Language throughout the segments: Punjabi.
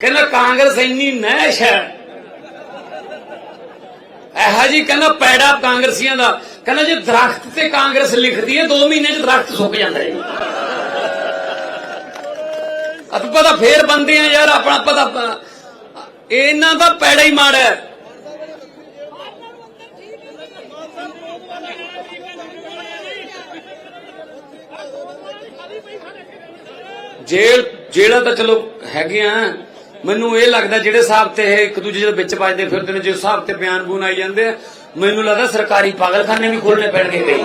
ਕਹਿੰਦਾ ਕਾਂਗਰਸ ਇੰਨੀ ਨਹਿਸ਼ ਹੈ। ਇਹੋ ਜੀ ਕਹਿੰਦਾ ਪੈੜਾ ਕਾਂਗਰਸੀਆਂ ਦਾ। ਕਹਿੰਦਾ ਜੇ ਦਰਖਤ ਤੇ ਕਾਂਗਰਸ ਲਿਖਦੀ ਹੈ 2 ਮਹੀਨੇ ਚ ਦਰਖਤ ਸੁੱਕ ਜਾਂਦਾ ਹੈ ਆਪਾਂ ਪਤਾ ਫੇਰ ਬੰਦੇ ਆ ਯਾਰ, ਆਪਣਾ ਪਤਾ ਇਹਨਾਂ ਦਾ ਪੈੜਾ ਹੀ ਮਾੜਾ ਹੈ। ਜੇਲ੍ਹ ਜੇਲ੍ਹਾਂ ਤਾਂ ਚਲੋ ਹੈਗੇ ਆ ਮੈਨੂੰ ਇਹ ਲੱਗਦਾ ਜਿਹੜੇ ਹਿਸਾਬ ਤੇ ਇਹ ਇੱਕ ਦੂਜੇ ਦੇ ਵਿੱਚ ਵੱਜਦੇ ਫਿਰਦੇ ਨੇ ਜਿਸ ਹਿਸਾਬ ਤੇ ਬਿਆਨ ਬੂਨ ਆਈ ਜਾਂਦੇ ਆ, ਮੈਨੂੰ ਲੱਗਦਾ ਸਰਕਾਰੀ ਪਾਗਲਖਾਨੇ ਵੀ ਖੋਲਣੇ ਪੈਣਗੇ ਕਈ।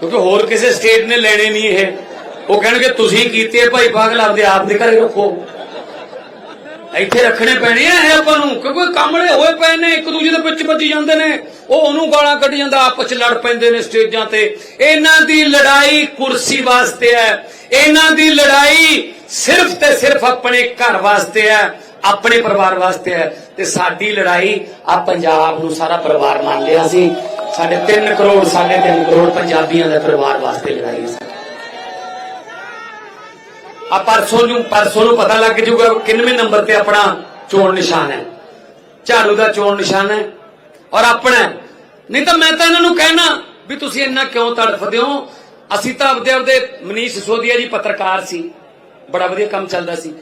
ਕਿਉਂਕਿ ਹੋਰ ਕਿਸੇ ਸਟੇਟ ਨੇ ਲੈਣੇ ਨਹੀਂ ਇਹ। ਉਹ ਕਹਿਣਗੇ, ਤੁਸੀਂ ਕੀਤੇ ਭਾਈ ਪਾਗਲ, ਆਪਦੇ ਆਪ ਦੇ ਘਰੇ ਰੱਖੋ। ਇੱਥੇ ਰੱਖਣੇ ਪੈਣੇ ਆ ਇਹ ਆਪਾਂ ਨੂੰ, ਕਿਉਂਕਿ ਕਾਮਲੇ ਹੋਏ ਪਏ ਨੇ, ਇੱਕ ਦੂਜੇ ਦੇ ਵਿੱਚ ਵੱਜੀ ਜਾਂਦੇ ਨੇ। ਉਹ ਉਹਨੂੰ ਗਾਲਾਂ ਕੱਢ ਜਾਂਦਾ, ਆਪਸ ਚ ਲੜ ਪੈਂਦੇ ਨੇ ਸਟੇਜਾਂ ਤੇ। ਇਹਨਾਂ ਦੀ ਲੜਾਈ ਕੁਰਸੀ ਵਾਸਤੇ ਹੈ। ਇਹਨਾਂ ਦੀ ਲੜਾਈ ਸਿਰਫ ਤੇ ਸਿਰਫ ਆਪਣੇ ਘਰ ਵਾਸਤੇ ਹੈ, ਆਪਣੇ ਪਰਿਵਾਰ ਵਾਸਤੇ ਹੈ। ਤੇ ਸਾਡੀ ਲੜਾਈ ਆ ਪੰਜਾਬ ਨੂੰ ਸਾਰਾ ਪਰਿਵਾਰ ਮੰਨ ਲਿਆ ਸੀ। ਸਾਡੇ 3 ਕਰੋੜ, ਸਾਢੇ 3 ਕਰੋੜ ਪੰਜਾਬੀਆਂ ਦੇ ਪਰਿਵਾਰ ਵਾਸਤੇ ਲੜਾਈ ਹੈ। ਆ ਪਰਸੋਂ ਨੂੰ ਪਰਸੋਂ ਨੂੰ ਪਤਾ ਲੱਗ ਜਾਊਗਾ ਕਿੰਨਵੇਂ ਨੰਬਰ ਤੇ ਆਪਣਾ ਚੋਣ ਨਿਸ਼ਾਨ ਹੈ। ਝਾੜੂ ਦਾ ਚੋਣ ਨਿਸ਼ਾਨ ਹੈ। ਔਰ ਆਪਣਾ ਨਹੀਂ ਤਾਂ ਮੈਂ ਤਾਂ ਇਹਨਾਂ ਨੂੰ ਕਹਿਣਾ ਵੀ ਤੁਸੀਂ ਇੰਨਾ ਕਿਉਂ ਤੜਫਦੇ ਹੋ? ਅਸੀਂ ਤਾਂ ਆਪਦੇ ਆਪਦੇ ਮਨੀਸ਼ ਸਿਸੋਦੀਆ ਜੀ ਪੱਤਰਕਾਰ ਸੀ। ਬੜਾ ਵਧੀਆ ਕੰਮ ਚੱਲਦਾ ਸੀ।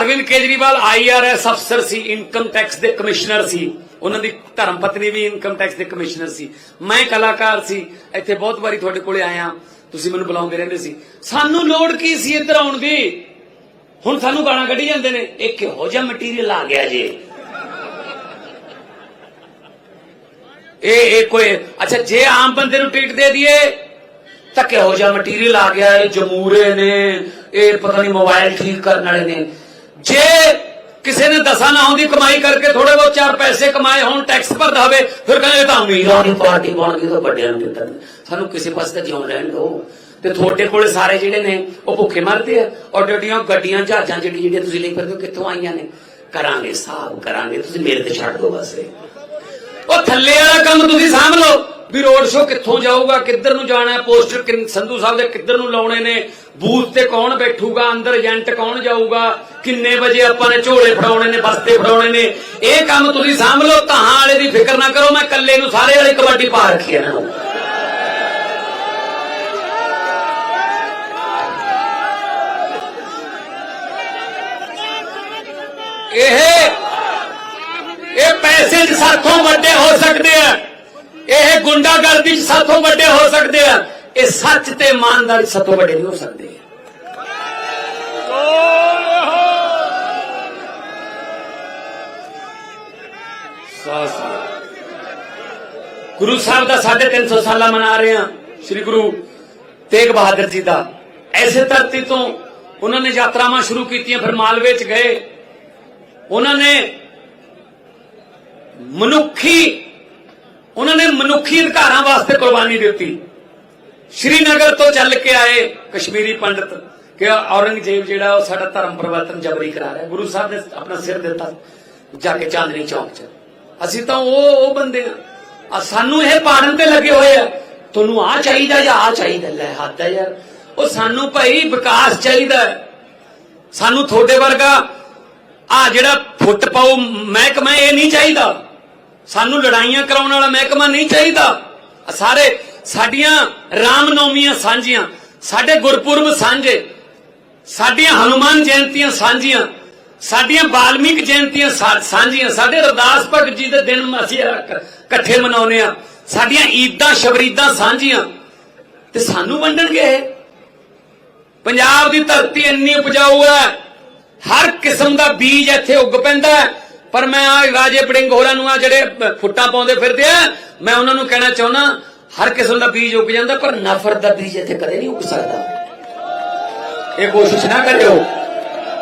ਅਰਵਿੰਦ ਕੇਜਰੀਵਾਲ ਆਈਆਰਐਸ ਅਫਸਰ ਸੀ ਇਨਕਮ ਟੈਕਸ ਦੇ ਕਮਿਸ਼ਨਰ ਸੀ। ਉਹਨਾਂ ਦੀ ਧਰਮ ਪਤਨੀ ਵੀ ਇਨਕਮ ਟੈਕਸ ਦੇ ਕਮਿਸ਼ਨਰ ਸੀ। ਮੈਂ ਕਲਾਕਾਰ ਸੀ। ਇੱਥੇ ਬਹੁਤ ਵਾਰੀ ਤੁਹਾਡੇ ਕੋਲੇ ਆਇਆ। ਤੁਸੀਂ ਮੈਨੂੰ ਬੁਲਾਉਂਦੇ ਰਹਿੰਦੇ ਸੀ। ਸਾਨੂੰ ਲੋੜ ਕੀ ਸੀ ਇੱਧਰ ਆਉਣ ਦੀ? ਹੁਣ ਸਾਨੂੰ ਗਾਲਾਂ ਕੱਢੀ ਜਾਂਦੇ ਨੇ। ਇਹ ਕਿਹੋ ਜਿਹਾ ਮਟੀਰੀਅਲ ਆ ਗਿਆ ਜੇ? ਇਹ ਇਹ ਕੋਈ, ਅੱਛਾ, ਜੇ ਆਮ ਬੰਦੇ ਨੂੰ ਟਿਕਟ ਦੇ ਦਈਏ, ਤਾਂ ਕਿਹੋ ਜਿਹਾ ਮਟੀਰੀਅਲ ਆ ਗਿਆ? ਇਹ ਜਮੂਰੇ ਨੇ, ਇਹ ਪਤਾ ਨਹੀਂ ਮੋਬਾਈਲ ਠੀਕ ਕਰਨ ਵਾਲੇ ਨੇ। ਜੇ ਕਿਸੇ ਨੇ ਦਸਾਂ ਨਾ ਦੀ ਕਮਾਈ ਕਰਕੇ ਥੋੜੇ ਬਹੁਤ ਚਾਰ ਪੈਸੇ ਕਮਾਏ ਹੋਣ ਟੈਕਸ ਭਰਦਾ ਹੋਵੇ ਫਿਰ ਕਹਿੰਦੇ ਤਾਂ ਅਮੀਰਾਂ ਦੀ ਪਾਰਟੀ ਬਣ ਗਈ ਤਾਂ ਵੱਡਿਆਂ ਨੂੰ ਦਿੱਤਾ ਸਾਨੂੰ ਕਿਸੇ ਪਾਸੇ ਤਾਂ ਜਿਉਣ ਰਹਿਣ ਦਿਓ। ਤੇ ਤੁਹਾਡੇ ਕੋਲੇ ਸਾਰੇ ਜਿਹੜੇ ਨੇ ਉਹ ਭੁੱਖੇ ਮਰਦੇ ਆ ਔਰ ਜਿਹੜੀਆਂ ਗੱਡੀਆਂ ਜਹਾਜ਼ਾਂ ਜਿਹੜੀ ਜਿਹੜੀਆਂ ਤੁਸੀਂ ਲਈ ਫਿਰਦੇ ਹੋ ਕਿੱਥੋਂ ਆਈਆਂ ਨੇ? ਕਰਾਂਗੇ ਹਿਸਾਬ ਕਰਾਂਗੇ ਤੁਸੀਂ ਮੇਰੇ ਤੇ ਛੱਡ ਦਿਓ ਬਸ। ਉਹ ਥੱਲੇ ਵਾਲਾ ਕੰਮ ਤੁਸੀਂ ਸਾਂਭ ਲਓ। ਵੀ ਰੋਡ ਸ਼ੋ ਕਿੱਥੋਂ ਜਾਊਗਾ, ਕਿੱਧਰ ਨੂੰ ਜਾਣਾ ਹੈ ਪੋਸਟਰ ਸੰਧੂ ਸਾਹਿਬ ਦੇ ਕਿੱਧਰ ਨੂੰ ਲਾਉਣੇ ਨੇ ਬੂਥ ਤੇ ਕੌਣ ਬੈਠੂਗਾ, ਅੰਦਰ ਏਜੰਟ ਕੌਣ ਜਾਊਗਾ, ਕਿੰਨੇ ਵਜੇ ਆਪਾਂ ਨੇ ਝੋਲੇ ਫੜਾਉਣੇ ਨੇ, ਬਸਤੇ ਫੜਾਉਣੇ ਨੇ, ਇਹ ਕੰਮ ਤੁਸੀਂ ਸਾਂਭ ਲਓ, ਧਾਹਾਂ ਵਾਲੇ ਦੀ ਫਿਕਰ ਨਾ ਕਰੋ, ਮੈਂ ਇਕੱਲੇ ਨੂੰ ਸਾਰੇ ਵਾਲੀ ਕਬੱਡੀ ਪਾ ਰੱਖੀ ਹੈ ਇਹਨਾਂ ਨੂੰ। ਇਹ ਇਹ ਪੈਸੇ ਚ ਸਾਥੋਂ ਵੱਡੇ ਹੋ ਸਕਦੇ ਆ। ਇਹ ਗੁੰਡਾਗਰਦੀ ਚ ਸਾਥੋਂ ਵੱਡੇ ਹੋ ਸਕਦੇ ਆ। ਇਹ ਸੱਚ ਤੇ ਇਮਾਨਦਾਰੀ ਸਾਥੋਂ ਵੱਡੇ ਨਹੀਂ ਹੋ ਸਕਦੇ। ਗੁਰੂ ਸਾਹਿਬ ਦਾ 350 ਸਾਲਾ ਮਨਾ ਰਹੇ ਆ ਸ੍ਰੀ ਗੁਰੂ ਤੇਗ ਬਹਾਦਰ ਜੀ ਦਾ। ਐਸੇ ਧਰਤੀ ਤੋਂ ਉਹਨਾਂ ਨੇ ਯਾਤਰਾਵਾਂ ਸ਼ੁਰੂ ਕੀਤੀਆਂ, ਫਿਰ ਮਾਲਵੇ ਚ ਗਏ। ਉਹਨਾਂ ਨੇ ਮਨੁੱਖੀ ਉਹਨਾਂ ਨੇ ਮਨੁੱਖੀ ਅਧਿਕਾਰਾਂ ਵਾਸਤੇ ਕੁਰਬਾਨੀ ਦਿੱਤੀ। ਸ਼੍ਰੀਨਗਰ ਤੋਂ ਚੱਲ ਕੇ ਆਏ ਕਸ਼ਮੀਰੀ ਪੰਡਤ ਕਿ ਔਰੰਗਜ਼ੇਬ ਜਿਹੜਾ ਉਹ ਸਾਡਾ ਧਰਮ ਪਰਿਵਰਤਨ ਜਬਰੀ ਕਰਾ ਰਿਹਾ। ਗੁਰੂ ਸਾਹਿਬ ਨੇ ਆਪਣਾ ਸਿਰ ਦਿੱਤਾ ਜਾ ਕੇ ਚਾਂਦਨੀ ਚੌਕ 'ਚ। ਅਸੀਂ ਤਾਂ ਉਹ ਉਹ ਬੰਦੇ ਆ। ਸਾਨੂੰ ਇਹ ਪਾੜਨ ਤੇ ਲੱਗੇ ਹੋਏ ਆ। ਤੁਹਾਨੂੰ ਆ ਚਾਹੀਦਾ ਜਾਂ ਆ ਚਾਹੀਦਾ? ਲੈ ਹੱਦ ਹੈ ਯਾਰ। ਉਹ ਸਾਨੂੰ ਭਾਈ ਵਿਕਾਸ ਚਾਹੀਦਾ ਸਾਨੂੰ ਤੁਹਾਡੇ ਵਰਗਾ ਆ ਜਿਹੜਾ ਫੁੱਟ ਪਾਉ ਮਹਿਕਮਾ ਇਹ ਨਹੀਂ ਚਾਹੀਦਾ। ਸਾਨੂੰ ਲੜਾਈਆਂ ਕਰਾਉਣ ਵਾਲਾ ਮਹਿਕਮਾ ਨਹੀਂ ਚਾਹੀਦਾ। ਸਾਰੇ ਸਾਡੀਆਂ ਰਾਮਨੌਮੀਆਂ ਸਾਂਝੀਆਂ, ਸਾਡੇ ਗੁਰਪੁਰਬ ਸਾਂਝੇ, ਸਾਡੀਆਂ ਹਨੂਮਾਨ ਜਯੰਤੀਆਂ ਸਾਂਝੀਆਂ, ਸਾਡੀਆਂ ਬਾਲਮੀਕ ਜਯੰਤੀਆਂ ਸਾਂਝੀਆਂ। ਸਾਡੇ ਰਦਾਸ ਭਗਤ ਜੀ ਦੇ ਦਿਨ ਅਸੀਂ ਇਕੱਠੇ ਮਨਾਉਂਦੇ ਆ ਸਾਡੀਆਂ ਈਦਾਂ, ਸ਼ਬਰੀਦਾਂ ਸਾਂਝੀਆਂ। ਤੇ ਸਾਨੂੰ ਵੰਡਣਗੇ ਇਹ? ਪੰਜਾਬ ਦੀ ਧਰਤੀ ਇੰਨੀ ਉਪਜਾਊ ਹੈ, ਹਰ ਕਿਸਮ ਦਾ ਬੀਜ ਇੱਥੇ ਉੱਗ ਪੈਂਦਾ ਹੈ। ਪਰ ਮੈਂ ਆ ਰਾਜੇ ਪੜਿੰਗ ਹੋਰਾਂ ਨੂੰ ਆ ਜਿਹੜੇ ਪ- ਫੁੱਟਾਂ ਪਾਉਂਦੇ ਫਿਰਦੇ ਆ, ਮੈਂ ਉਹਨਾਂ ਨੂੰ ਕਹਿਣਾ ਚਾਹੁੰਦਾ, ਹਰ ਕਿਸਮ ਦਾ ਬੀਜ ਉੱਗ ਜਾਂਦਾ, ਪਰ ਨਫ਼ਰਤ ਦਾ ਬੀਜ ਇੱਥੇ ਕਦੇ ਨਹੀਂ ਉੱਗ ਸਕਦਾ। ਇਹ ਕੋਸ਼ਿਸ਼ ਨਾ ਕਰਿਓ।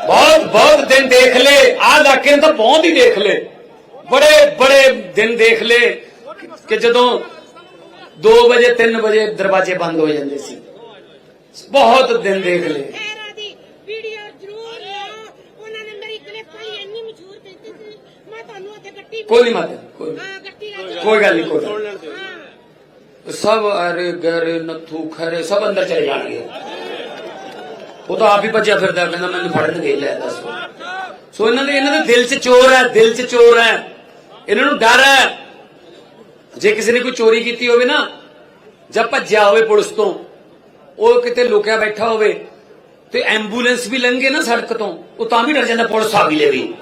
ਬਹੁਤ ਬਹੁਤ ਦਿਨ ਦੇਖ ਲੈ ਆ ਇਲਾਕੇ ਨੂੰ ਤਾਂ ਬਹੁਤ ਹੀ ਦੇਖ ਲੈ। ਬੜੇ ਬੜੇ ਦਿਨ ਦੇਖ ਲੈ ਕਿ ਜਦੋਂ 2 ਵਜੇ 3 ਵਜੇ ਦਰਵਾਜ਼ੇ ਬੰਦ ਹੋ ਜਾਂਦੇ ਸੀ। ਬਹੁਤ ਦਿਨ ਦੇਖ ਲੈ ਖੈਰਾ ਦੀ ਵੀਡੀਓ ਜ਼ਰੂਰ ਲਿਆਓ ਉਹਨਾਂ ਨੇ ਮੇਰੀ ਕਲਿੱਪ ਲਈ ਇੰਨੀ ਮਸ਼ਹੂਰ ਕੀਤੀ ਸੀ ਮੈਂ ਤੁਹਾਨੂੰ ਉੱਥੇ ਗੱਟੀ ਕੋਈ ਨਹੀਂ ਮਾਤਾ ਕੋਈ। ਕੋਈ ਗੱਲ ਨਹੀਂ ਕੋਈ। ਸਭ ਅਰੇ ਗਰੇ ਨੱਥੂ ਖਰੇ ਸਭ ਅੰਦਰ ਚਲੇ ਜਾਣਗੇ। ਉਹ ਤਾਂ ਆਪ ਹੀ ਭੱਜਿਆ ਫਿਰਦਾ ਕਹਿੰਦਾ ਮੈਨੂੰ ਫੜਨਗੇ ਲੈ ਦੱਸੋ। ਸੋ ਇਹਨਾਂ ਦੇ ਇਹਨਾਂ ਦੇ ਦਿਲ 'ਚ ਚੋਰ ਹੈ ਦਿਲ 'ਚ ਚੋਰ ਹੈ। ਇਹਨਾਂ ਨੂੰ ਡਰ ਹੈ। ਜੇ ਕਿਸੇ ਨੇ ਕੋਈ ਚੋਰੀ ਕੀਤੀ ਹੋਵੇ ਨਾ ਜਦ ਭੱਜਿਆ ਹੋਵੇ ਪੁਲਿਸ ਤੋਂ ਉਹ ਕਿਤੇ ਲੁਕਿਆ ਬੈਠਾ ਹੋਵੇ ਤੇ ਐਂਬੂਲੈਂਸ ਵੀ ਲੰਘੇ ਨਾ ਸੜਕ ਤੋਂ ਉਹ ਤਾਂ ਵੀ ਡਰ ਜਾਂਦਾ ਪੁਲਿਸ ਆ ਗਈ ਲੈ ਵੀ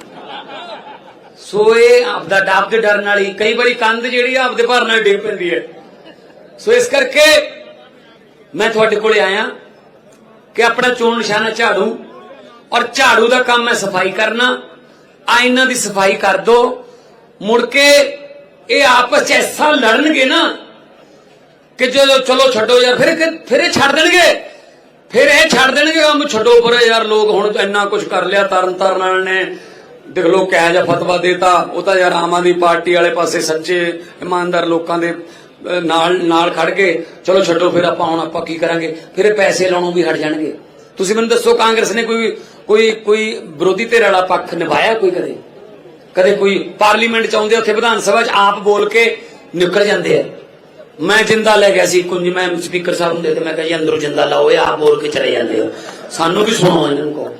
ਸੋ ਇਹ ਆਪਦਾ ਡੱਬ ਦੇ ਡਰ ਨਾਲ ਹੀ ਕਈ ਵਾਰੀ ਕੰਧ ਜਿਹੜੀ ਆਪਦੇ ਭਾਰ ਨਾਲ ਡਿੱਗ ਪੈਂਦੀ ਹੈ। ਸੋ ਇਸ ਕਰਕੇ ਮੈਂ ਤੁਹਾਡੇ ਕੋਲੇ ਆਇਆ ਕਿ ਆਪਣਾ ਚੋਣ ਨਿਸ਼ਾਨਾ ਝਾੜੂ ਔਰ ਝਾੜੂ ਦਾ ਕੰਮ ਹੈ ਸਫ਼ਾਈ ਕਰਨਾ, ਆ ਇਹਨਾਂ ਦੀ ਸਫ਼ਾਈ ਕਰ ਦੋ। ਮੁੜ ਕੇ ਇਹ ਆਪਸ ਚ ਐਸਾ ਲੜਨਗੇ ਨਾ ਕਿ ਜਦੋਂ ਚਲੋ ਛੱਡੋ ਯਾਰ, ਫਿਰ ਫਿਰ ਇਹ ਛੱਡ ਦੇਣਗੇ। ਫਿਰ ਇਹ ਛੱਡ ਦੇਣਗੇ ਕੰਮ ਛੱਡੋ ਪਰੇ ਯਾਰ, ਲੋਕ ਹੁਣ ਇੰਨਾ ਕੁਝ ਕਰ ਲਿਆ, ਤਰਨ ਤਾਰਨ ਵਾਲਿਆਂ ਨੇ। ਦੇਖ ਲੋ ਕਿਹਾ ਜਿਹਾ ਫਤਵਾ ਦੇਤਾ। ਉਹ ਤਾਂ ਯਾਰ ਆਮ ਆਦਮੀ ਪਾਰਟੀ ਵਾਲੇ ਪਾਸੇ ਸੱਚੇ, ਇਮਾਨਦਾਰ ਲੋਕਾਂ ਦੇ ਨਾਲ ਨਾਲ ਖੜ ਗਏ। ਚਲੋ ਛੱਡੋ, ਫਿਰ ਆਪਾਂ ਹੁਣ ਆਪਾਂ ਕੀ ਕਰਾਂਗੇ? ਫਿਰ ਇਹ ਪੈਸੇ ਲਾਉਣੋਂ ਵੀ ਹਟ ਜਾਣਗੇ। ਤੁਸੀਂ ਮੈਨੂੰ ਦੱਸੋ, ਕਾਂਗਰਸ ਨੇ ਕੋਈ ਕੋਈ ਕੋਈ ਵਿਰੋਧੀ ਧਿਰ ਵਾਲਾ ਪੱਖ ਨਿਭਾਇਆ ਕੋਈ ਕਦੇ? ਕਦੇ ਕੋਈ ਪਾਰਲੀਮੈਂਟ ਚ ਆਉਂਦੇ ਉੱਥੇ ਵਿਧਾਨ ਸਭਾ ਚ ਆਪ ਬੋਲ ਕੇ ਨਿਕਲ ਜਾਂਦੇ ਆ। ਮੈਂ ਜਿੰਦਾ ਲੈ ਗਿਆ ਸੀ, ਕੁੰਜ ਮੈਂ ਸਪੀਕਰ ਸਾਹਿਬ ਹੁੰਦੇ ਤੇ ਮੈਂ ਕਿਹਾ ਜੀ, ਅੰਦਰੋਂ ਜਿੰਦਾ ਲਾਓ, ਇਹ ਆਪ ਬੋਲ ਕੇ ਚਲੇ ਜਾਂਦੇ ਹੋ ਸਾਨੂੰ ਵੀ ਸੁਣਾਓ ਇਹਨਾਂ ਨੂੰ ਕਹੋ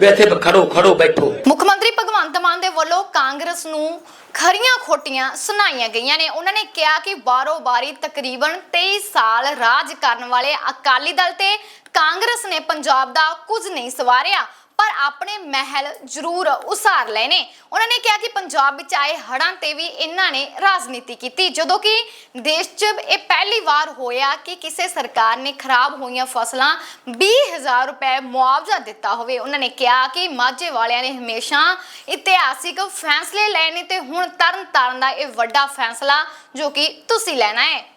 ਵੀ ਇੱਥੇ ਖੜੋ ਖੜੋ, ਬੈਠੋ। ਮੁੱਖ ਮੰਤਰੀ ਭਗਵੰਤ ਮਾਨ ਦੇ ਵੱਲੋਂ ਕਾਂਗਰਸ ਨੂੰ ਖਰੀਆਂ ਖੋਟੀਆਂ ਸੁਣਾਈਆਂ ਗਈਆਂ ਨੇ। ਉਹਨਾਂ ਨੇ ਕਿਹਾ ਕਿ ਬਾਰੋ ਬਾਰੀ ਤਕਰੀਬਨ 23 ਸਾਲ ਰਾਜ ਕਰਨ ਵਾਲੇ ਅਕਾਲੀ ਦਲ ਤੇ ਕਾਂਗਰਸ ਨੇ ਪੰਜਾਬ ਦਾ ਕੁਝ ਨਹੀਂ ਸਵਾਰਿਆ। ਪਰ ਆਪਣੇ ਮਹਿਲ ਜ਼ਰੂਰ ਉਸਾਰ ਲਏ ਨੇ ਉਹਨਾਂ ਨੇ ਕਿਹਾ ਕਿ ਪੰਜਾਬ ਵਿੱਚ ਆਏ ਹੜ੍ਹਾਂ ਤੇ ਵੀ ਇਹਨਾਂ ਨੇ ਰਾਜਨੀਤੀ ਕੀਤੀ। ਜਦੋਂ ਕਿ ਦੇਸ਼ 'ਚ ਇਹ ਪਹਿਲੀ ਵਾਰ ਹੋਇਆ ਕਿ ਕਿਸੇ ਸਰਕਾਰ ਨੇ ਖਰਾਬ ਹੋਈਆਂ ਫਸਲਾਂ 20000 ਰੁਪਏ ਮੁਆਵਜ਼ਾ ਦਿੱਤਾ ਹੋਵੇ। ਉਹਨਾਂ ਨੇ ਕਿਹਾ ਕਿ ਮਾਝੇ ਵਾਲਿਆਂ ਨੇ ਹਮੇਸ਼ਾ ਇਤਿਹਾਸਿਕ ਫੈਸਲੇ ਲਏ ਨੇ ਤੇ ਹੁਣ ਤਰਨ ਤਾਰਨ ਦਾ ਇਹ ਵੱਡਾ ਫੈਸਲਾ ਜੋ ਕਿ ਤੁਸੀਂ ਲੈਣਾ ਹੈ।